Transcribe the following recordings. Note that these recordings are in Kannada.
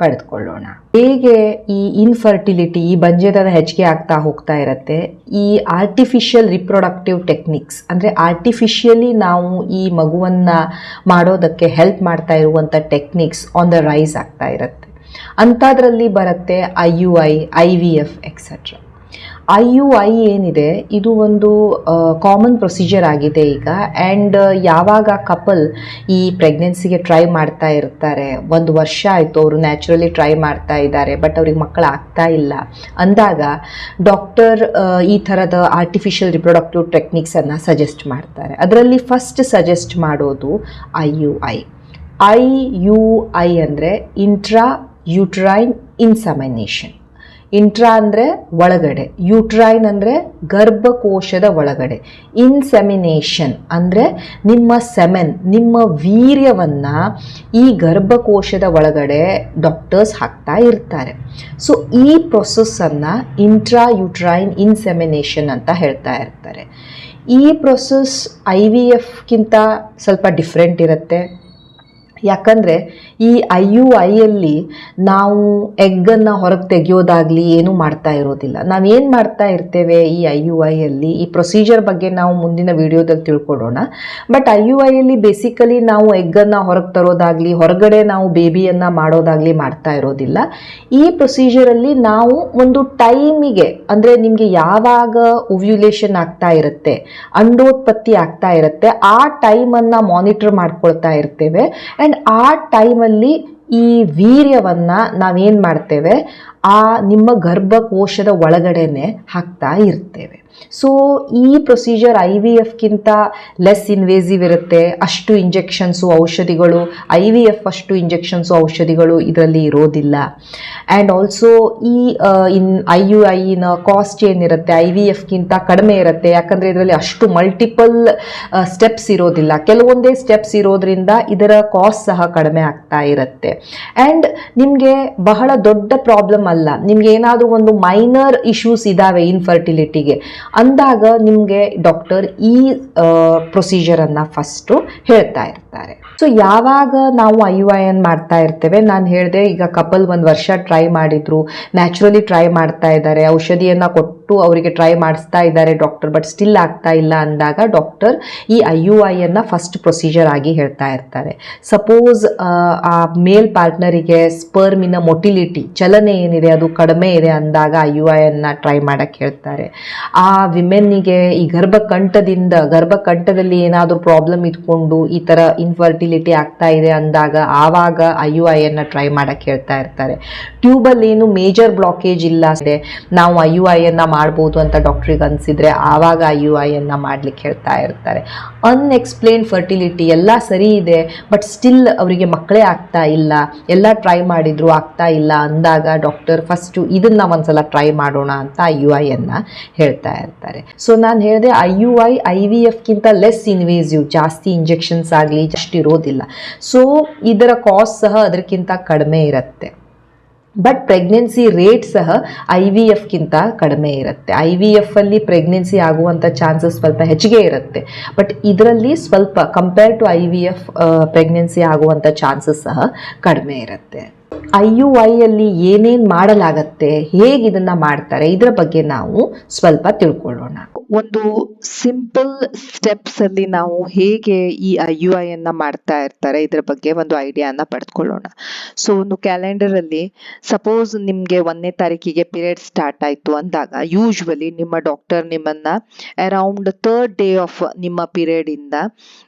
ಪಡೆದುಕೊಳ್ಳೋಣ ಹೇಗೆ ಈ ಇನ್ಫರ್ಟಿಲಿಟಿ ಈ ಬಂಜೆತನ ಹೆಚ್ಚಿಗೆ ಆಗ್ತಾ ಹೋಗ್ತಾ ಇರುತ್ತೆ? ಈ ಆರ್ಟಿಫಿಷಿಯಲ್ ರಿಪ್ರೊಡಕ್ಟಿವ್ ಟೆಕ್ನಿಕ್ಸ್ ಅಂದರೆ ಆರ್ಟಿಫಿಷಿಯಲಿ ನಾವು ಈ ಮಗುವನ್ನು ಮಾಡೋದಕ್ಕೆ ಹೆಲ್ಪ್ ಮಾಡ್ತಾ ಇರುವಂಥ ಟೆಕ್ನಿಕ್ಸ್ ಆನ್ ದ ರೈಸ್ ಆಗ್ತಾ ಇರುತ್ತೆ. ಅಂಥದ್ರಲ್ಲಿ ಬರುತ್ತೆ I U I I V F etcetera I U I ಏನಿದೆ, ಇದು ಒಂದು ಕಾಮನ್ ಪ್ರೊಸೀಜರ್ ಆಗಿದೆ ಈಗ. ಆ್ಯಂಡ್ ಯಾವಾಗ ಕಪಲ್ ಈ ಪ್ರೆಗ್ನೆನ್ಸಿಗೆ ಟ್ರೈ ಮಾಡ್ತಾ ಇರ್ತಾರೆ, ಒಂದು ವರ್ಷ ಆಯಿತು ಅವರು ನ್ಯಾಚುರಲಿ ಟ್ರೈ ಮಾಡ್ತಾ ಇದ್ದಾರೆ ಬಟ್ ಅವ್ರಿಗೆ ಮಕ್ಕಳು ಆಗ್ತಾ ಇಲ್ಲ. ಅಂದಾಗ ಡಾಕ್ಟರ್ ಈ ಥರದ ಆರ್ಟಿಫಿಷಿಯಲ್ ರಿಪ್ರೊಡಕ್ಟಿವ್ ಟೆಕ್ನಿಕ್ಸನ್ನು ಸಜೆಸ್ಟ್ ಮಾಡ್ತಾರೆ. ಅದರಲ್ಲಿ ಫಸ್ಟ್ ಸಜೆಸ್ಟ್ ಮಾಡೋದು I U I I U I ಅಂದರೆ ಇಂಟ್ರಾ ಯುಟ್ರೈನ್ ಇನ್ಸಮಿನೇಷನ್ ಇಂಟ್ರಾ ಅಂದರೆ ಒಳಗಡೆ ಯೂಟ್ರೈನ್ ಅಂದರೆ ಗರ್ಭಕೋಶದ ಒಳಗಡೆ. ಇನ್ಸೆಮಿನೇಷನ್ ಅಂದರೆ ನಿಮ್ಮ ಸೆಮೆನ್, ನಿಮ್ಮ ವೀರ್ಯವನ್ನು ಈ ಗರ್ಭಕೋಶದ ಒಳಗಡೆ ಡಾಕ್ಟರ್ಸ್ ಹಾಕ್ತಾ ಇರ್ತಾರೆ. ಸೊ ಈ ಪ್ರೊಸೆಸ್ಸನ್ನು ಇಂಟ್ರಾ ಯೂಟ್ರೈನ್ ಇನ್ಸೆಮಿನೇಷನ್ ಅಂತ ಹೇಳ್ತಾ ಇರ್ತಾರೆ. ಈ ಪ್ರೊಸೆಸ್ ಐ ವಿ ಎಫ್ಗಿಂತ ಸ್ವಲ್ಪ ಡಿಫ್ರೆಂಟ್ ಇರುತ್ತೆ. ಯಾಕಂದರೆ ಈ ಐ ಯು ಐಯಲ್ಲಿ ನಾವು ಎಗ್ಗನ್ನು ಹೊರಗೆ ತೆಗೆಯೋದಾಗಲಿ ಏನೂ ಮಾಡ್ತಾ ಇರೋದಿಲ್ಲ. ನಾವೇನು ಮಾಡ್ತಾ ಇರ್ತೇವೆ ಈ ಐ ಯು ಐಯಲ್ಲಿ ಈ ಪ್ರೊಸೀಜರ್ ಬಗ್ಗೆ ನಾವು ಮುಂದಿನ ವಿಡಿಯೋದಲ್ಲಿ ತಿಳ್ಕೊಡೋಣ. ಬಟ್ ಐ ಯು ಐಯಲ್ಲಿ ಬೇಸಿಕಲಿ ನಾವು ಎಗ್ಗನ್ನು ಹೊರಗೆ ತರೋದಾಗಲಿ, ಹೊರಗಡೆ ನಾವು ಬೇಬಿಯನ್ನು ಮಾಡೋದಾಗಲಿ ಮಾಡ್ತಾ ಇರೋದಿಲ್ಲ. ಈ ಪ್ರೊಸೀಜರಲ್ಲಿ ನಾವು ಒಂದು ಟೈಮಿಗೆ ಅಂದರೆ ನಿಮಗೆ ಯಾವಾಗ ಓವ್ಯುಲೇಷನ್ ಆಗ್ತಾ ಇರುತ್ತೆ, ಅಂಡೋತ್ಪತ್ತಿ ಆಗ್ತಾ ಇರುತ್ತೆ, ಆ ಟೈಮನ್ನು ಮಾನಿಟರ್ ಮಾಡ್ಕೊಳ್ತಾ ಇರ್ತೇವೆ. ಆ್ಯಂಡ್ ಆ ಟೈಮಲ್ಲಿ ಈ ವೀರ್ಯವನ್ನು ನಾವೇನು ಮಾಡ್ತೇವೆ? ಆ ನಿಮ್ಮ ಗರ್ಭಕೋಶದ ಒಳಗಡೆನೆ ಹಾಕ್ತಾ ಇರ್ತೇವೆ. ಸೊ ಈ ಪ್ರೊಸೀಜರ್ ಐ ವಿ ಎಫ್ಗಿಂತ ಲೆಸ್ ಇನ್ವೇಸಿವ್ ಇರುತ್ತೆ. ಅಷ್ಟು ಇಂಜೆಕ್ಷನ್ಸು ಔಷಧಿಗಳು ಐ ವಿ ಎಫ್ ಅಷ್ಟು ಇಂಜೆಕ್ಷನ್ಸು ಔಷಧಿಗಳು ಇದರಲ್ಲಿ ಇರೋದಿಲ್ಲ. ಆ್ಯಂಡ್ ಆಲ್ಸೋ ಈ ಇನ್ ಐ ಯು ಐನ ಕಾಸ್ಟ್ ಏನಿರುತ್ತೆ? ಐ ವಿ ಎಫ್ಗಿಂತ ಕಡಿಮೆ ಇರುತ್ತೆ. ಯಾಕಂದರೆ ಇದರಲ್ಲಿ ಅಷ್ಟು ಮಲ್ಟಿಪಲ್ ಸ್ಟೆಪ್ಸ್ ಇರೋದಿಲ್ಲ. ಕೆಲವೊಂದೇ ಸ್ಟೆಪ್ಸ್ ಇರೋದ್ರಿಂದ ಇದರ ಕಾಸ್ಟ್ ಸಹ ಕಡಿಮೆ ಆಗ್ತಾ ಇರುತ್ತೆ. ಆ್ಯಂಡ್ ನಿಮಗೆ ಬಹಳ ದೊಡ್ಡ ಪ್ರಾಬ್ಲಮ್ ಅಲ್ಲ. ನಿಮ್ಗೆ ಏನಾದರೂ ಒಂದು ಮೈನರ್ ಇಶ್ಯೂಸ್ ಇದ್ದಾವೆ ಇನ್ಫರ್ಟಿಲಿಟಿಗೆ ಅಂದಾಗ ನಿಮಗೆ ಡಾಕ್ಟರ್ ಈ ಪ್ರೊಸೀಜರನ್ನು ಫಸ್ಟು ಹೇಳ್ತಾ ಇರ್ತಾರೆ. ಸೊ ಯಾವಾಗ ನಾವು ಐ ಯು ಐ ಎನ್ ಮಾಡ್ತಾ ಇರ್ತೇವೆ, ನಾನು ಹೇಳಿದೆ ಈಗ ಕಪಲ್ ಒಂದು ವರ್ಷ ಟ್ರೈ ಮಾಡಿದ್ರು ನ್ಯಾಚುರಲಿ ಟ್ರೈ ಮಾಡ್ತಾ ಇದ್ದಾರೆ, ಔಷಧಿಯನ್ನು ಕೊಟ್ಟು ಅವರಿಗೆ ಟ್ರೈ ಮಾಡಿಸ್ತಾ ಇದ್ದಾರೆ ಡಾಕ್ಟರ್ ಬಟ್ ಸ್ಟಿಲ್ ಆಗ್ತಾ ಇಲ್ಲ ಅಂದಾಗ ಡಾಕ್ಟರ್ ಈ ಐ ಯು ಐಯನ್ನು ಫಸ್ಟ್ ಪ್ರೊಸೀಜರ್ ಆಗಿ ಹೇಳ್ತಾ ಇರ್ತಾರೆ. ಸಪೋಸ್ ಆ ಮೇಲ್ ಪಾರ್ಟ್ನರಿಗೆ ಸ್ಪರ್ಮಿನ ಮೊಟಿಲಿಟಿ ಚಲನೆ ಏನಿದೆ, ಅದು ಕಡಿಮೆ ಇದೆ ಅಂದಾಗ ಐ ಯು ಐಯನ್ನು ಟ್ರೈ ಮಾಡೋಕ್ಕೆ ಹೇಳ್ತಾರೆ. ಆ ವಿಮೆನ್ನಿಗೆ ಈ ಗರ್ಭಕಂಠದಿಂದ, ಗರ್ಭಕಂಠದಲ್ಲಿ ಏನಾದರೂ ಪ್ರಾಬ್ಲಮ್ ಇಟ್ಕೊಂಡು ಈ ಥರ ಇನ್ಫರ್ಟಿಲಿಟಿ ಆಗ್ತಾ ಇದೆ ಅಂದಾಗ ಆವಾಗ ಐ ಯು ಐಯನ್ನು ಟ್ರೈ ಮಾಡೋಕ್ಕೆ ಹೇಳ್ತಾ ಇರ್ತಾರೆ. ಟ್ಯೂಬಲ್ಲಿ ಏನು ಮೇಜರ್ ಬ್ಲಾಕೇಜ್ ಇಲ್ಲ. ನಾವು ಐ ಯು ಐಯನ್ನು ಮಾಡ್ಬೋದು ಅಂತ ಡಾಕ್ಟ್ರಿಗೆ ಅನಿಸಿದರೆ ಆವಾಗ ಯು ಐಯನ್ನು ಮಾಡ್ಲಿಕ್ಕೆ ಹೇಳ್ತಾ ಇರ್ತಾರೆ. ಅನ್ಎಕ್ಸ್ಪ್ಲೇನ್ ಫರ್ಟಿಲಿಟಿ ಎಲ್ಲ ಸರಿ ಇದೆ ಬಟ್ ಸ್ಟಿಲ್ ಅವರಿಗೆ ಮಕ್ಕಳೇ ಆಗ್ತಾ ಇಲ್ಲ, ಎಲ್ಲ ಟ್ರೈ ಮಾಡಿದ್ರು ಆಗ್ತಾ ಇಲ್ಲ ಅಂದಾಗ ಡಾಕ್ಟರ್ ಫಸ್ಟು ಇದನ್ನು ಒಂದ್ಸಲ ಟ್ರೈ ಮಾಡೋಣ ಅಂತ ಐ ಯು ಐಯನ್ನು ಹೇಳ್ತಾ ಇರ್ತಾರೆ. ಸೊ ನಾನು ಹೇಳಿದೆ I U I I V ಎಫ್ಗಿಂತ less invasive ಜಾಸ್ತಿ ಇಂಜೆಕ್ಷನ್ಸ್ ಆಗಲಿ ಅಷ್ಟು ಇರೋದಿಲ್ಲ. ಸೊ ಇದರ ಕಾಸ್ಟ್ ಸಹ ಅದಕ್ಕಿಂತ ಕಡಿಮೆ ಇರುತ್ತೆ. ಬಟ್ ಪ್ರೆಗ್ನೆನ್ಸಿ ರೇಟ್ ಸಹ ಐ ವಿ ಎಫ್ಗಿಂತ ಕಡಿಮೆ ಇರುತ್ತೆ. ಐ ವಿ ಎಫಲ್ಲಿ ಪ್ರೆಗ್ನೆನ್ಸಿ ಆಗುವಂಥ ಚಾನ್ಸಸ್ ಸ್ವಲ್ಪ ಹೆಚ್ಚಿಗೆ ಇರುತ್ತೆ. ಬಟ್ ಇದರಲ್ಲಿ ಸ್ವಲ್ಪ compare to I V F pregnancy ಆಗುವಂಥ ಚಾನ್ಸಸ್ ಸಹ ಕಡಿಮೆ ಇರುತ್ತೆ. ಐ ಯು ಐಯಲ್ಲಿ ಏನೇನು ಮಾಡಲಾಗತ್ತೆ, ಹೇಗೆ ಇದನ್ನು ಮಾಡ್ತಾರೆ, ಇದರ ಬಗ್ಗೆ ನಾವು ಸ್ವಲ್ಪ ತಿಳ್ಕೊಳ್ಳೋಣ. ಒಂದು ಸಿಂಪಲ್ ಸ್ಟೆಪ್ಸ್ ಅಲ್ಲಿ ನಾವು ಹೇಗೆ ಈ ಐ ಯು ಐ ಅನ್ನ ಮಾಡ್ತಾ ಇರ್ತಾರೆ, ಇದ್ರ ಬಗ್ಗೆ ಒಂದು ಐಡಿಯಾನ ಪಡೆದುಕೊಳ್ಳೋಣ ಸೊ ಒಂದು ಕ್ಯಾಲೆಂಡರ್ ಅಲ್ಲಿ ಸಪೋಸ್ ನಿಮ್ಗೆ ಒಂದನೇ ತಾರೀಕಿಗೆ ಪೀರಿಯಡ್ ಸ್ಟಾರ್ಟ್ ಆಯ್ತು ಅಂದಾಗ ಯೂಶ್ವಲಿ ನಿಮ್ಮ ಡಾಕ್ಟರ್ ನಿಮ್ಮನ್ನ ಅರೌಂಡ್ ಥರ್ಡ್ ಡೇ ಆಫ್ ನಿಮ್ಮ ಪೀರಿಯಡ್ ಇಂದ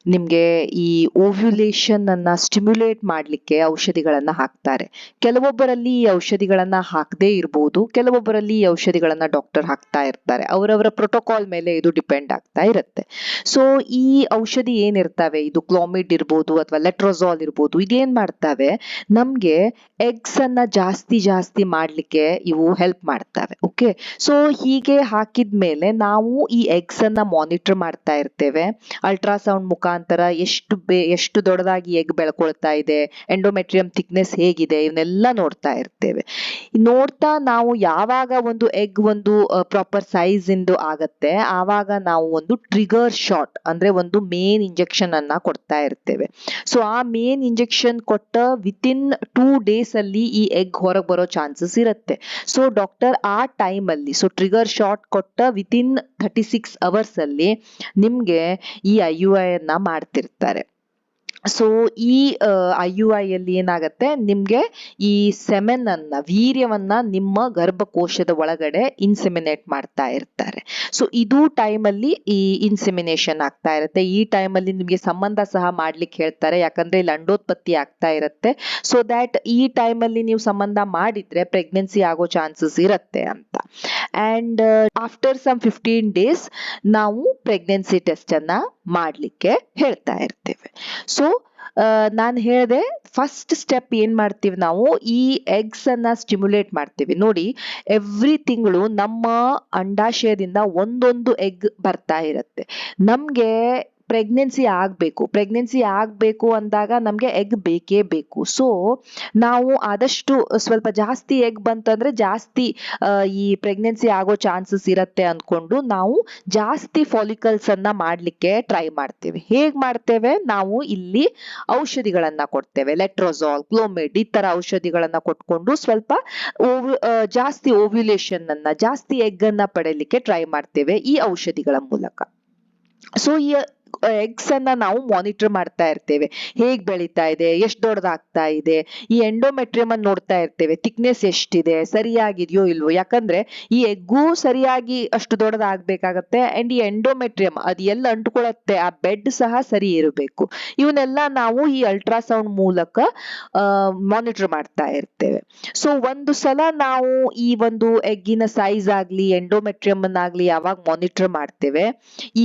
ನಿಮ್ಗೆ ಈ ಓವ್ಯುಲೇಷನ್ ಅನ್ನ ಸ್ಟಿಮ್ಯುಲೇಟ್ ಮಾಡ್ಲಿಕ್ಕೆ ಔಷಧಿಗಳನ್ನ ಹಾಕ್ತಾರೆ. ಕೆಲವೊಬ್ಬರಲ್ಲಿ ಈ ಔಷಧಿಗಳನ್ನ ಹಾಕದೇ ಇರಬಹುದು ಕೆಲವೊಬ್ಬರಲ್ಲಿ ಈ ಔಷಧಿಗಳನ್ನ ಡಾಕ್ಟರ್ ಹಾಕ್ತಾ ಇರ್ತಾರೆ. ಅವರವರ ಪ್ರೋಟೋಕಾಲ್ ಮೇಲೆ ಇದು ಡಿಪೆಂಡ್ ಆಗ್ತಾ ಇರುತ್ತೆ. ಸೊ ಈ ಔಷಧಿ ಏನಿರ್ತವೆ? ಇದು ಕ್ಲೋಮಿಡ್ ಇರ್ಬೋದು ಅಥವಾ ಲೆಟ್ರೋಸಾಲ್ ಇರ್ಬೋದು, ಇದೇನ್ ಮಾಡ್ತವೆ? ನಮ್ಗೆ ಎಗ್ಸ್ ಅನ್ನ ಜಾಸ್ತಿ ಜಾಸ್ತಿ ಮಾಡ್ಲಿಕ್ಕೆ ಇವು ಹೆಲ್ಪ್ ಮಾಡ್ತವೆ ಓಕೆ ಸೊ ಹೀಗೆ ಹಾಕಿದ್ಮೇಲೆ ನಾವು ಈ ಎಗ್ಸ್ ಅನ್ನ ಮಾನಿಟರ್ ಮಾಡ್ತಾ ಇರ್ತೇವೆ. ಅಲ್ಟ್ರಾಸೌಂಡ್ ಮುಖಾಂತರ ಎಷ್ಟು ಎಷ್ಟು ದೊಡ್ಡದಾಗಿ ಎಗ್ ಬೆಳ್ಕೊಳ್ತಾ ಇದೆ ಎಂಡೋಮೆಟ್ರಿಯಂ ಥಿಕ್ನೆಸ್ ಹೇಗಿದೆ, ಇವನ್ನೆಲ್ಲ ನೋಡ್ತಾ ಇರ್ತೇವೆ. ನೋಡ್ತಾ ನಾವು ಯಾವಾಗ ಒಂದು ಎಗ್ ಒಂದು ಪ್ರಾಪರ್ ಸೈಜ್ ಇಂದು ಆಗತ್ತೆ ಆವಾಗ ನಾವು ಒಂದು ಟ್ರಿಗರ್ ಶಾಟ್ ಅಂದ್ರೆ ಒಂದು ಮೇನ್ ಇಂಜೆಕ್ಷನ್ ಅನ್ನ ಕೊಡ್ತಾ ಇರ್ತೇವೆ. ಸೊ ಆ ಮೇನ್ ಇಂಜೆಕ್ಷನ್ ಕೊಟ್ಟ ವಿತಿನ್ ಟೂ ಡೇಸ್ ಅಲ್ಲಿ ಈ ಎಗ್ ಹೊರಗೆ ಬರೋ ಚಾನ್ಸಸ್ ಇರುತ್ತೆ. ಸೊ ಡಾಕ್ಟರ್ ಆ ಟೈಮ್ ಅಲ್ಲಿ ಸೊ ಟ್ರಿಗರ್ ಶಾಟ್ ಕೊಟ್ಟ ವಿತಿನ್ ಥರ್ಟಿ ಸಿಕ್ಸ್ ಅವರ್ಸ್ ಅಲ್ಲಿ ನಿಮ್ಗೆ ಈ ಐ ಯು ಐ ಅನ್ನ ಮಾಡ್ತಿರ್ತಾರೆ. ಸೊ ಈ ಐ ಯು ಅಲ್ಲಿ ಏನಾಗತ್ತೆ? ನಿಮ್ಗೆ ಈ ಸೆಮೆನ್ ಅನ್ನ ವೀರ್ಯವನ್ನ ನಿಮ್ಮ ಗರ್ಭಕೋಶದ ಒಳಗಡೆ ಇನ್ಸೆಮಿನೇಟ್ ಮಾಡ್ತಾ ಇರ್ತಾರೆ. ಸೊ ಇದು ಟೈಮಲ್ಲಿ ಈ ಇನ್ಸೆಮಿನೇಷನ್ ಆಗ್ತಾ ಇರುತ್ತೆ. ಈ ಟೈಮಲ್ಲಿ ನಿಮ್ಗೆ ಸಂಬಂಧ ಸಹ ಮಾಡ್ಲಿಕ್ಕೆ ಹೇಳ್ತಾರೆ. ಯಾಕಂದ್ರೆ ಇಲ್ಲಿ ಅಂಡೋತ್ಪತ್ತಿ ಆಗ್ತಾ ಇರುತ್ತೆ. ಸೊ ದ್ಯಾಟ್ ಈ ಟೈಮಲ್ಲಿ ನೀವು ಸಂಬಂಧ ಮಾಡಿದ್ರೆ ಪ್ರೆಗ್ನೆನ್ಸಿ ಆಗೋ ಚಾನ್ಸಸ್ ಇರುತ್ತೆ ಅಂತ. And after some fifteen days ನಾವು ಪ್ರೆಗ್ನೆನ್ಸಿ ಟೆಸ್ಟ್ ಅನ್ನ ಮಾಡ್ಲಿಕ್ಕೆ ಹೇಳ್ತಾ ಇರ್ತೇವೆ. ಸೊ ನಾನು ಹೇಳಿದೆ ಫಸ್ಟ್ ಸ್ಟೆಪ್ ಏನು ಮಾಡ್ತೀವಿ ನಾವು? ಈ ಎಗ್ಸ್ ಅನ್ನ ಸ್ಟಿಮ್ಯುಲೇಟ್ ಮಾಡ್ತೀವಿ. ನೋಡಿ ಎವ್ರಿ ತಿಂಗಳು ನಮ್ಮ ಅಂಡಾಶಯದಿಂದ ಒಂದೊಂದು ಎಗ್ ಬರ್ತಾ ಇರುತ್ತೆ. ನಮ್ಗೆ ಪ್ರೆಗ್ನೆನ್ಸಿ ಆಗ್ಬೇಕು ಪ್ರೆಗ್ನೆನ್ಸಿ ಆಗ್ಬೇಕು ಅಂದಾಗ ನಮ್ಗೆ ಎಗ್ ಬೇಕೇ ಬೇಕು. ಸೊ ನಾವು ಆದಷ್ಟು ಸ್ವಲ್ಪ ಜಾಸ್ತಿ ಎಗ್ ಬಂತಂದ್ರೆ ಜಾಸ್ತಿ ಈ ಪ್ರೆಗ್ನೆನ್ಸಿ ಆಗೋ ಚಾನ್ಸಸ್ ಇರತ್ತೆ ಅಂದ್ಕೊಂಡು ನಾವು ಜಾಸ್ತಿ ಫಾಲಿಕಲ್ಸ್ ಅನ್ನ ಮಾಡ್ಲಿಕ್ಕೆ ಟ್ರೈ ಮಾಡ್ತೇವೆ. ಹೇಗ್ ಮಾಡ್ತೇವೆ? ನಾವು ಇಲ್ಲಿ ಔಷಧಿಗಳನ್ನ ಕೊಡ್ತೇವೆ. ಲೆಟ್ರೋಸಾಲ್ ಕ್ಲೋಮೆಡ್ ಈ ತರ ಔಷಧಿಗಳನ್ನ ಕೊಟ್ಕೊಂಡು ಸ್ವಲ್ಪ ಓವ್- ಜಾಸ್ತಿ ಓವ್ಯುಲೇಷನ್ ಅನ್ನ, ಜಾಸ್ತಿ ಎಗ್ ಅನ್ನ ಪಡೆಯಲಿಕ್ಕೆ ಟ್ರೈ ಮಾಡ್ತೇವೆ ಈ ಔಷಧಿಗಳ ಮೂಲಕ. ಸೊ ಈ ಎಗ್ಸ್ ಅನ್ನ ನಾವು ಮಾನಿಟರ್ ಮಾಡ್ತಾ ಇರ್ತೇವೆ. ಹೇಗ್ ಬೆಳೀತಾ ಇದೆ, ಎಷ್ಟು ದೊಡ್ಡದಾಗ್ತಾ ಇದೆ, ಈ ಎಂಡೋಮೆಟ್ರಿಯಮ್ ಅನ್ನು ನೋಡ್ತಾ ಇರ್ತೇವೆ. ಥಿಕ್ನೆಸ್ ಎಷ್ಟಿದೆ, ಸರಿಯಾಗಿದೆಯೋ ಇಲ್ವೋ? ಯಾಕಂದ್ರೆ ಈ ಎಗ್ಗು ಸರಿಯಾಗಿ ಅಷ್ಟು ದೊಡ್ಡದಾಗ್ಬೇಕಾಗತ್ತೆ ಅಂಡ್ ಈ ಎಂಡೋಮೆಟ್ರಿಯಮ್ ಅದು ಎಲ್ಲ ಅಂಟ್ಕೊಳತ್ತೆ, ಆ ಬೆಡ್ ಸಹ ಸರಿ ಇರಬೇಕು. ಇವನ್ನೆಲ್ಲ ನಾವು ಈ ಅಲ್ಟ್ರಾಸೌಂಡ್ ಮೂಲಕ ಮಾನಿಟರ್ ಮಾಡ್ತಾ ಇರ್ತೇವೆ. ಸೊ ಒಂದು ಸಲ ನಾವು ಈ ಒಂದು ಎಗ್ಗಿನ ಸೈಜ್ ಆಗ್ಲಿ ಎಂಡೋಮೆಟ್ರಿಯಮ್ ಆಗಲಿ ಯಾವಾಗ ಮಾನಿಟರ್ ಮಾಡ್ತೇವೆ,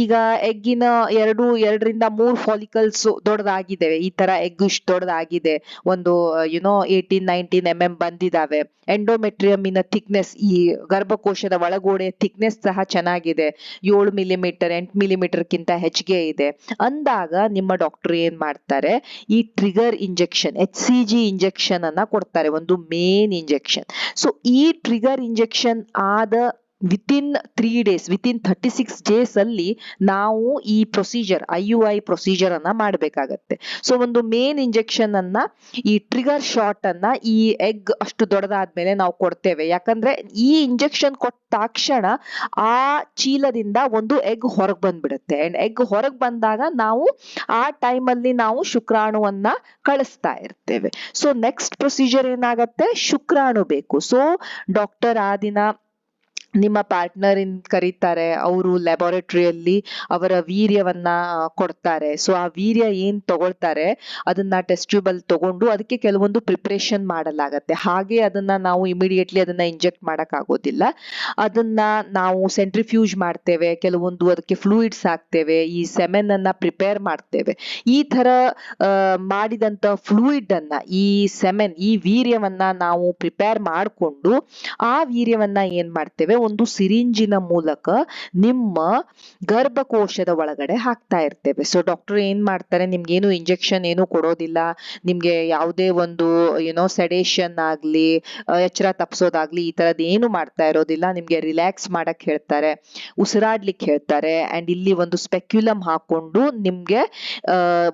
ಈಗ ಎಗ್ಗಿನ ಎರಡು ಎರಡರಿಂದ ಮೂರು ಫಾಲಿಕಲ್ಸ್ ದೊಡ್ಡದಾಗಿದೆ ಈ ತರ ಎಗ್ ಇಷ್ಟು ದೊಡ್ಡದಾಗಿದೆ. ಒಂದು you know eighteen nineteen M M ಬಂದಿದಾವೆ. ಎಂಡೋಮೆಟ್ರಿಯಮಿನ ಥಿಕ್ನೆಸ್ ಈ ಗರ್ಭಕೋಶದ ಒಳಗೋಡೆ ಥಿಕ್ನೆಸ್ ಸಹ ಚೆನ್ನಾಗಿದೆ. ಏಳು ಮಿಲಿಮೀಟರ್ ಎಂಟು ಮಿಲಿಮೀಟರ್ ಕಿಂತ ಹೆಚ್ಚಿಗೆ ಇದೆ. ಅಂದಾಗ ನಿಮ್ಮ ಡಾಕ್ಟರ್ ಏನ್ ಮಾಡ್ತಾರೆ? ಈ trigger injection H C G injection ಅನ್ನ ಕೊಡ್ತಾರೆ. ಒಂದು ಮೇನ್ ಇಂಜೆಕ್ಷನ್ ಸೊ ಈ ಟ್ರಿಗರ್ ಇಂಜೆಕ್ಷನ್ ಆದ within three days within thirty six days ಅಲ್ಲಿ ನಾವು ಈ procedure I U I procedure ಅನ್ನ ಮಾಡಬೇಕಾಗತ್ತೆ. ಸೊ ಒಂದು ಮೇನ್ ಇಂಜೆಕ್ಷನ್ ಅನ್ನ, ಈ ಟ್ರಿಗರ್ ಶಾಟ್ ಅನ್ನ ಈ ಎಗ್ ಅಷ್ಟು ದೊಡ್ಡದಾದ್ಮೇಲೆ ನಾವು ಕೊಡ್ತೇವೆ. ಯಾಕಂದ್ರೆ ಈ ಇಂಜೆಕ್ಷನ್ ಕೊಟ್ಟ ತಕ್ಷಣ ಆ ಚೀಲದಿಂದ ಒಂದು ಎಗ್ ಹೊರಗ್ ಬಂದ್ಬಿಡುತ್ತೆ. ಅಂಡ್ ಎಗ್ ಹೊರಗೆ ಬಂದಾಗ ನಾವು ಆ ಟೈಮಲ್ಲಿ ನಾವು ಶುಕ್ರಾಣುವನ್ನ ಕಳಿಸ್ತಾ ಇರ್ತೇವೆ. ಸೊ ನೆಕ್ಸ್ಟ್ ಪ್ರೊಸೀಜರ್ ಏನಾಗತ್ತೆ? ಶುಕ್ರಾಣು ಬೇಕು. ಸೊ ಡಾಕ್ಟರ್ ಆ ದಿನ ನಿಮ್ಮ ಪಾರ್ಟ್ನರ್ ಇನ್ ಕರೀತಾರೆ, ಅವರು ಲ್ಯಾಬೋರೇಟರಿಯಲ್ಲಿ ಅವರ ವೀರ್ಯವನ್ನ ಕೊಡ್ತಾರೆ. ಸೊ ಆ ವೀರ್ಯ ಏನ್ ತಗೊಳ್ತಾರೆ, ಅದನ್ನ ಟೆಸ್ಟ್ ಟ್ಯೂಬ್ ಅಲ್ಲಿ ತಗೊಂಡು ಅದಕ್ಕೆ ಕೆಲವೊಂದು ಪ್ರಿಪರೇಷನ್ ಮಾಡಲಾಗತ್ತೆ. ಹಾಗೆ ಅದನ್ನ ನಾವು ಇಮಿಡಿಯೇಟ್ಲಿ ಅದನ್ನ ಇಂಜೆಕ್ಟ್ ಮಾಡಕ್ ಆಗೋದಿಲ್ಲ ಅದನ್ನ ನಾವು ಸೆಂಟ್ರಿಫ್ಯೂಜ್ ಮಾಡ್ತೇವೆ, ಕೆಲವೊಂದು ಅದಕ್ಕೆ ಫ್ಲೂಯಿಡ್ಸ್ ಹಾಕ್ತೇವೆ, ಈ ಸೆಮೆನ್ ಅನ್ನ ಪ್ರಿಪೇರ್ ಮಾಡ್ತೇವೆ. ಈ ತರ ಮಾಡಿದಂತ ಫ್ಲೂಯಿಡ್ ಅನ್ನ, ಈ ಸೆಮೆನ್ ಈ ವೀರ್ಯವನ್ನ ನಾವು ಪ್ರಿಪೇರ್ ಮಾಡಿಕೊಂಡು ಆ ವೀರ್ಯವನ್ನ ಏನ್ ಮಾಡ್ತೇವೆ ಒಂದು ಸಿರಿಂಜಿನ ಮೂಲಕ ನಿಮ್ಮ ಗರ್ಭಕೋಶದ ಒಳಗಡೆ ಹಾಕ್ತಾ ಇರ್ತೇವೆ. ಸೊ ಡಾಕ್ಟರ್ ಏನ್ ಮಾಡ್ತಾರೆ? ನಿಮ್ಗೇನು ಇಂಜೆಕ್ಷನ್ ಏನು ಕೊಡೋದಿಲ್ಲ. ನಿಮ್ಗೆ ಯಾವುದೇ ಒಂದು ಏನೋ ಸೆಡೇಷನ್ ಆಗ್ಲಿ ಎಚ್ಚರ ತಪ್ಸೋದಾಗ್ಲಿ ಈ ತರದ್ ಏನು ಮಾಡ್ತಾ ಇರೋದಿಲ್ಲ. ನಿಮ್ಗೆ ರಿಲ್ಯಾಕ್ಸ್ ಮಾಡಕ್ ಹೇಳ್ತಾರೆ. ಉಸಿರಾಡ್ಲಿಕ್ಕೆ ಹೇಳ್ತಾರೆ. ಅಂಡ್ ಇಲ್ಲಿ ಒಂದು ಸ್ಪೆಕ್ಯುಲಮ್ ಹಾಕೊಂಡು ನಿಮ್ಗೆ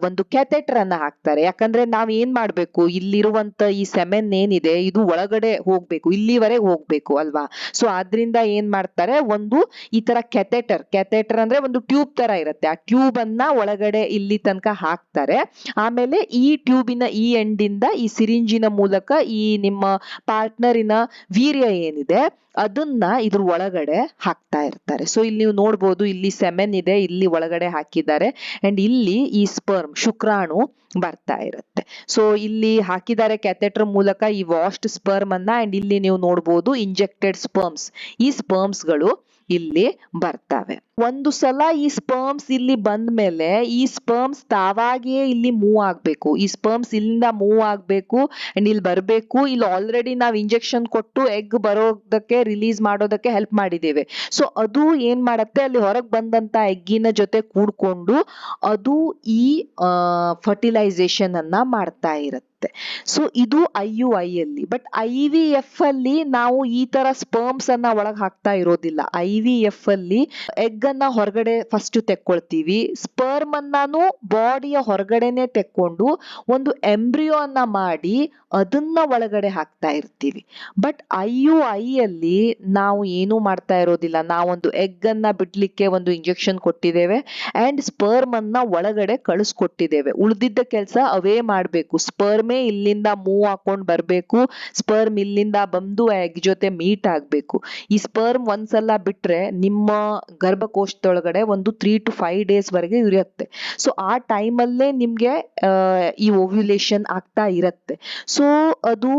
ಒಂದು ಕ್ಯಾಥೆಟರ್ ಅನ್ನ ಹಾಕ್ತಾರೆ. ಯಾಕಂದ್ರೆ ನಾವ್ ಏನ್ ಮಾಡ್ಬೇಕು? ಇಲ್ಲಿರುವಂತ ಈ ಸೆಮೆನ್ ಏನಿದೆ, ಇದು ಒಳಗಡೆ ಹೋಗ್ಬೇಕು. ಇಲ್ಲಿವರೆಗೆ ಹೋಗ್ಬೇಕು ಅಲ್ವಾ? ಸೊ ಆದ್ರಿಂದ ಏನ್ ಮಾಡ್ತಾರೆ? ಒಂದು ಈ ತರ ಕೆಥೆಟರ್ ಕೆಥೆಟರ್ ಅಂದ್ರೆ ಒಂದು ಟ್ಯೂಬ್ ತರ ಇರುತ್ತೆ. ಆ ಟ್ಯೂಬ್ ಅನ್ನ ಒಳಗಡೆ ಇಲ್ಲಿ ತನಕ ಹಾಕ್ತಾರೆ. ಆಮೇಲೆ ಈ ಟ್ಯೂಬಿನ ಈ ಎಂಡಿಂದ ಈ ಸಿರಿಂಜಿನ ಮೂಲಕ ಈ ನಿಮ್ಮ ಪಾರ್ಟ್ನರಿನ ವೀರ್ಯ ಏನಿದೆ ಅದನ್ನ ಇದ್ರ ಒಳಗಡೆ ಹಾಕ್ತಾ ಇರ್ತಾರೆ. ಸೊ ಇಲ್ಲಿ ನೀವು ನೋಡ್ಬೋದು ಇಲ್ಲಿ ಸೆಮೆನ್ ಇದೆ, ಇಲ್ಲಿ ಒಳಗಡೆ ಹಾಕಿದ್ದಾರೆ ಅಂಡ್ ಇಲ್ಲಿ ಈ ಸ್ಪರ್ಮ್ ಶುಕ್ರಾಣು ಬರ್ತಾ ಇರುತ್ತೆ. ಸೊ ಇಲ್ಲಿ ಹಾಕಿದ್ದಾರೆ ಕ್ಯಾಥೆಟರ್ ಮೂಲಕ ಈ ವಾಶ್ಡ್ ಸ್ಪರ್ಮ್ ಅನ್ನ ಅಂಡ್ ಇಲ್ಲಿ ನೀವು ನೋಡ್ಬೋದು ಇಂಜೆಕ್ಟೆಡ್ ಸ್ಪರ್ಮ್ಸ್ ಈ ಸ್ಪರ್ಮ್ಸ್ಗಳು ಇಲ್ಲಿ ಬರ್ತವೆ. ಒಂದು ಸಲ ಈ ಸ್ಪರ್ಮ್ಸ್ ಇಲ್ಲಿ ಬಂದ ಮೇಲೆ ಈ ಸ್ಪರ್ಮ್ಸ್ ತಾವಾಗಿಯೇ ಇಲ್ಲಿ ಮೂವ್ ಆಗ್ಬೇಕು. ಈ ಸ್ಪರ್ಮ್ಸ್ ಇಲ್ಲಿಂದ ಮೂವ್ ಆಗ್ಬೇಕು ಅಂಡ್ ಇಲ್ಲಿ ಬರಬೇಕು. ಇಲ್ಲಿ ಆಲ್ರೆಡಿ ನಾವು ಇಂಜೆಕ್ಷನ್ ಕೊಟ್ಟು ಎಗ್ ಬರೋದಕ್ಕೆ ರಿಲೀಸ್ ಮಾಡೋದಕ್ಕೆ ಹೆಲ್ಪ್ ಮಾಡಿದ್ದೇವೆ. ಸೊ ಅದು ಏನ್ ಮಾಡತ್ತೆ? ಅಲ್ಲಿ ಹೊರಗೆ ಬಂದಂತ ಎಗ್ಗಿನ ಜೊತೆ ಕೂಡ್ಕೊಂಡು ಅದು ಈ ಫರ್ಟಿಲೈಸೇಷನ್ ಅನ್ನ ಮಾಡ್ತಾ ಇರುತ್ತೆ. ಸೊ ಇದು ಐ ಯು ಐ ಅಲ್ಲಿ ಬಟ್ ಐ ವಿ ಎಫ್ ಅಲ್ಲಿ ನಾವು ಈ ತರ ಸ್ಪರ್ಮ್ಸ್ ಅನ್ನ ಒಳಗ್ ಹಾಕ್ತಾ ಇರೋದಿಲ್ಲ. ಐ ವಿ ಎಫ್ ಅಲ್ಲಿ ಎಗ್ ಅನ್ನ ಹೊರಗಡೆ ಫಸ್ಟ್ ತೆಕ್ಕೊಳ್ತೀವಿ. ಸ್ಪರ್ಮ್ ಅನ್ನಾನು ಬಾಡಿಯ ಹೊರಗಡೆನೆ ತೆಕ್ಕೊಂಡು ಒಂದು ಎಂಬ್ರಿಯೋ ಅನ್ನ ಮಾಡಿ ಅದನ್ನ ಒಳಗಡೆ ಹಾಕ್ತಾ ಇರ್ತೀವಿ. ಬಟ್ ಐ ಯು ಐ ಅಲ್ಲಿ ನಾವು ಏನು ಮಾಡ್ತಾ ಇರೋದಿಲ್ಲ. ನಾವೊಂದು ಎಗ್ ಅನ್ನ ಬಿಡ್ಲಿಕ್ಕೆ ಒಂದು ಇಂಜೆಕ್ಷನ್ ಕೊಟ್ಟಿದ್ದೇವೆ ಅಂಡ್ ಸ್ಪರ್ಮ್ ಅನ್ನ ಒಳಗಡೆ ಕಳಿಸ್ಕೊಟ್ಟಿದ್ದೇವೆ. ಉಳಿದಿದ್ದ ಕೆಲಸ ಅವೇ ಮಾಡ್ಬೇಕು. ಸ್ಪರ್ಮೇ ಇಲ್ಲಿಂದ ಮೂವ್ ಹಾಕೊಂಡ್ ಬರ್ಬೇಕು. ಸ್ಪರ್ಮ್ ಇಲ್ಲಿಂದ ಬಂದು ಎಗ್ ಜೊತೆ ಮೀಟ್ ಆಗ್ಬೇಕು. ಈ ಸ್ಪರ್ಮ್ ಒಂದ್ಸಲ ಬಿಟ್ರೆ ನಿಮ್ಮ ಗರ್ಭಕೋಶದೊಳಗಡೆ ಒಂದು ತ್ರೀ ಟು ಫೈವ್ ಡೇಸ್ ವರೆಗೆ ಇರುತ್ತೆ. ಸೊ ಆ ಟೈಮಲ್ಲೇ ನಿಮ್ಗೆ ಈ ಓವ್ಯುಲೇಷನ್ ಆಗ್ತಾ ಇರತ್ತೆ. ಸೊ ಅದು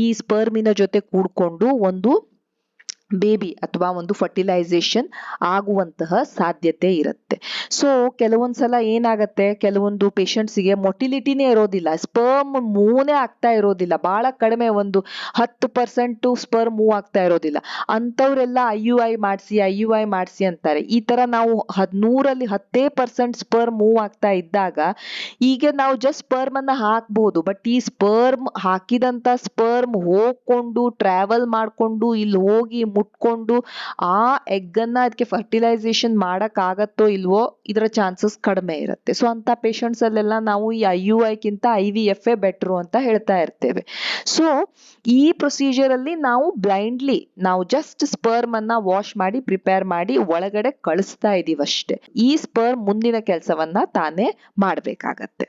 ಈ ಸ್ಪರ್ಮಿನ ಜೊತೆ ಕೂಡ್ಕೊಂಡು ಒಂದು ಬೇಬಿ ಅಥವಾ ಒಂದು ಫರ್ಟಿಲೈಸೇಷನ್ ಆಗುವಂತಹ ಸಾಧ್ಯತೆ ಇರುತ್ತೆ. ಸೊ ಕೆಲವೊಂದ್ಸಲ ಏನಾಗತ್ತೆ? ಕೆಲವೊಂದು ಪೇಷಂಟ್ಸಿಗೆ ಮೊಟಿಲಿಟಿನೇ ಇರೋದಿಲ್ಲ. ಸ್ಪರ್ಮ್ ಮೂವ್ನೇ ಆಗ್ತಾ ಇರೋದಿಲ್ಲ. ಬಹಳ ಕಡಿಮೆ ಒಂದು ಹತ್ತು ಪರ್ಸೆಂಟ್ ಸ್ಪರ್ಮ್ ಮೂವ್ ಆಗ್ತಾ ಇರೋದಿಲ್ಲ. ಅಂಥವರೆಲ್ಲ ಐ ಯು ಐ ಮಾಡಿಸಿ, ಐ ಯು ಐ ಮಾಡಿಸಿ ಅಂತಾರೆ. ಈ ತರ ನಾವು ಹದಿನೂರಲ್ಲಿ ಹತ್ತೇ ಪರ್ಸೆಂಟ್ ಸ್ಪರ್ ಮೂವ್ ಆಗ್ತಾ ಇದ್ದಾಗ ಈಗ ನಾವು ಜಸ್ಟ್ ಸ್ಪರ್ಮ್ ಅನ್ನ ಹಾಕ್ಬೋದು. ಬಟ್ ಈ ಸ್ಪರ್ಮ್ ಹಾಕಿದಂತ ಸ್ಪರ್ಮ್ ಹೋಗ್ಕೊಂಡು ಟ್ರಾವೆಲ್ ಮಾಡ್ಕೊಂಡು ಇಲ್ಲಿ ಹೋಗಿ ಮುಟ್ಕೊಂಡು ಆ ಎಗ್ ಅನ್ನ ಅದಕ್ಕೆ ಫರ್ಟಿಲೈಸೇಷನ್ ಮಾಡಕ್ ಆಗತ್ತೋ ಇಲ್ವೋ ಇದರ ಚಾನ್ಸಸ್ ಕಡಿಮೆ ಇರುತ್ತೆ. ಸೊ ಅಂತ ಪೇಷಂಟ್ಸ್ ಅಲ್ಲೆಲ್ಲ ನಾವು ಈ I U ಐಕ್ಕಿಂತ I V F a better ಅಂತ ಹೇಳ್ತಾ ಇರ್ತೇವೆ. ಸೊ ಈ ಪ್ರೊಸೀಜರಲ್ಲಿ ನಾವು ಬ್ಲೈಂಡ್ಲಿ ನಾವು ಜಸ್ಟ್ ಸ್ಪರ್ಮ್ ಅನ್ನ ವಾಶ್ ಮಾಡಿ ಪ್ರಿಪೇರ್ ಮಾಡಿ ಒಳಗಡೆ ಕಳಿಸ್ತಾ ಇದೀವಿ ಅಷ್ಟೇ ಈ ಸ್ಪರ್ಮ್ ಮುಂದಿನ ಕೆಲಸವನ್ನ ತಾನೇ ಮಾಡ್ಬೇಕಾಗತ್ತೆ.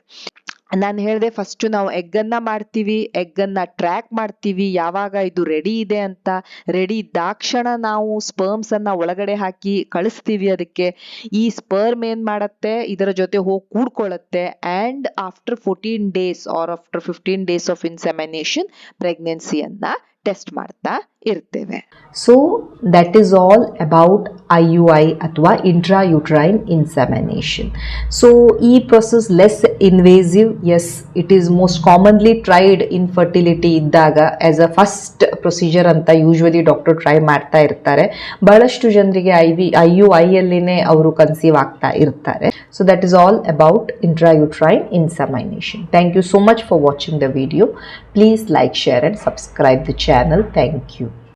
ನಾನು ಹೇಳಿದೆ ಫಸ್ಟ್ ನಾವು ಎಗ್ ಅನ್ನ ಮಾಡ್ತೀವಿ ಎಗ್ ಅನ್ನ ಟ್ರ್ಯಾಕ್ ಮಾಡ್ತೀವಿ, ಯಾವಾಗ ಇದು ರೆಡಿ ಇದೆ ಅಂತ. ರೆಡಿ ಇದ್ದಾಕ್ಷಣ ನಾವು ಸ್ಪರ್ಮ್ಸ್ ಅನ್ನ ಒಳಗಡೆ ಹಾಕಿ ಕಳಿಸ್ತೀವಿ ಅದಕ್ಕೆ ಈ ಸ್ಪರ್ಮ್ ಏನು ಮಾಡತ್ತೆ? ಇದರ ಜೊತೆ ಹೋಗಿ ಕೂಡ್ಕೊಳ್ಳುತ್ತೆ and after fourteen days or after fifteen days of insemination ಪ್ರೆಗ್ನೆನ್ಸಿಯನ್ನ test ಮಾಡ್ತಾ ಇರ್ತೇವೆ. So that is all about I U I ಅಥವಾ ಇಂಟ್ರಾ ಯುಟ್ರೈನ್ ಇನ್ಸೆಮಿನೇಷನ್ ಸೊ ಈ process less invasive as it is most commonly tried infertility ಇದ್ದಾಗ ಆ್ಯಸ್ ಅ ಫಸ್ಟ್ ಪ್ರೊಸೀಜರ್ ಅಂತ ಯೂಶ್ವಲಿ ಡಾಕ್ಟರ್ ಟ್ರೈ ಮಾಡ್ತಾ ಇರ್ತಾರೆ. ಬಹಳಷ್ಟು ಜನರಿಗೆ ಐ ವಿ ಐ ಯು ಐಯಲ್ಲಿನೇ ಅವರು ಕನ್ಸೀವ್ ಆಗ್ತಾ ಇರ್ತಾರೆ. So that is all about intra uterine insemination thank you so much for watching the video please like share and subscribe the channel thank you